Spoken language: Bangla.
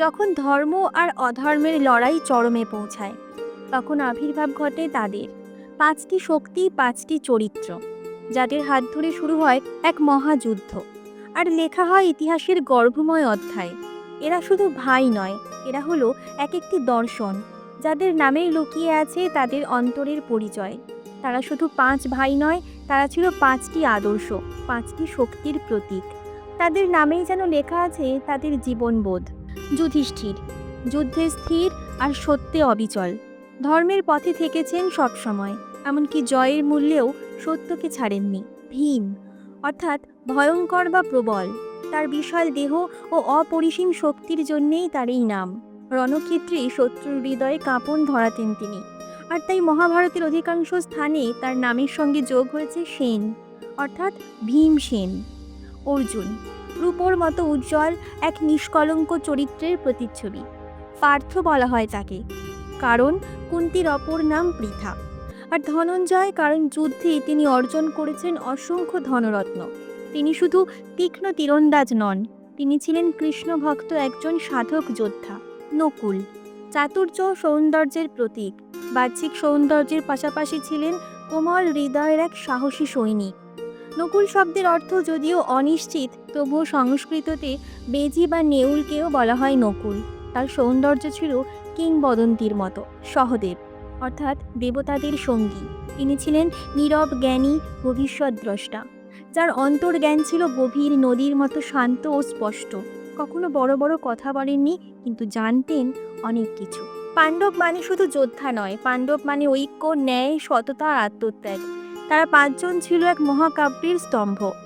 যখন ধর্ম আর অধর্মের লড়াই চরমে পৌঁছায়, তখন আবির্ভাব ঘটে তাদের। পাঁচটি শক্তি, পাঁচটি চরিত্র, যাদের হাত ধরে শুরু হয় এক মহাযুদ্ধ আর লেখা হয় ইতিহাসের গর্ভময় অধ্যায়। এরা শুধু ভাই নয়, এরা হলো এক একটি দর্শন, যাদের নামেই লুকিয়ে আছে তাদের অন্তরের পরিচয়। তারা শুধু পাঁচ ভাই নয়, তারা ছিল পাঁচটি আদর্শ, পাঁচটি শক্তির প্রতীক। তাদের নামেই যেন লেখা আছে তাদের জীবনবোধ। যুধিষ্ঠির। যুদ্ধে স্থির আর সত্যে অবিচল। ধর্মের পথে থেকেছেন সবসময় এমনকি জয়ের মূল্যেও সত্যকে ছাড়েননি। ভীম, অর্থাৎ ভয়ঙ্কর বা প্রবল, তার বিশাল দেহ ও অপরিসীম শক্তির জন্যেই তার এই নাম। রণক্ষেত্রে শত্রুর হৃদয়ে কাঁপন ধরাতেন তিনি, আর তাই মহাভারতের অধিকাংশ স্থানে তার নামের সঙ্গে যোগ হয়েছে সেন, অর্থাৎ ভীম সেন। অর্জুন, রূপোর মতো উজ্জ্বল এক নিষ্কলঙ্ক চরিত্রের প্রতিচ্ছবি। পার্থ বলা হয় তাকে, কারণ কুন্তির অপর নাম পৃথা। আর ধনঞ্জয়, কারণ যুদ্ধে তিনি অর্জন করেছেন অসংখ্য ধনরত্ন। তিনি শুধু তীক্ষ্ণ তীরন্দাজ নন, তিনি ছিলেন কৃষ্ণ ভক্ত একজন সাধক যোদ্ধা, নকুল। চাতুর্য সৌন্দর্যের প্রতীক, বাহ্যিক সৌন্দর্যের পাশাপাশি ছিলেন কোমল হৃদয়ের এক সাহসী সৈনিক। নকুল শব্দের অর্থ যদিও অনিশ্চিত, তবুও সংস্কৃততে বেজি বা নেউলকেও বলা হয় নকুল। তার সৌন্দর্য ছিল কিংবদন্তির মতো, সহদেব, অর্থাৎ দেবতাদের সঙ্গী। তিনি ছিলেন নীরব জ্ঞানী ভবিষ্যৎ দ্রষ্টা যার অন্তর্জ্ঞান ছিল গভীর নদীর মতো শান্ত ও স্পষ্ট। কখনো বড় বড় কথা বলেননি, কিন্তু জানতেন অনেক কিছু। পাণ্ডব মানে শুধু যোদ্ধা নয়, পাণ্ডব মানে ঐক্য, ন্যায়, সততা আর আত্মত্যাগ। তারা পাঁচজন ছিল এক মহাকাব্যের স্তম্ভ।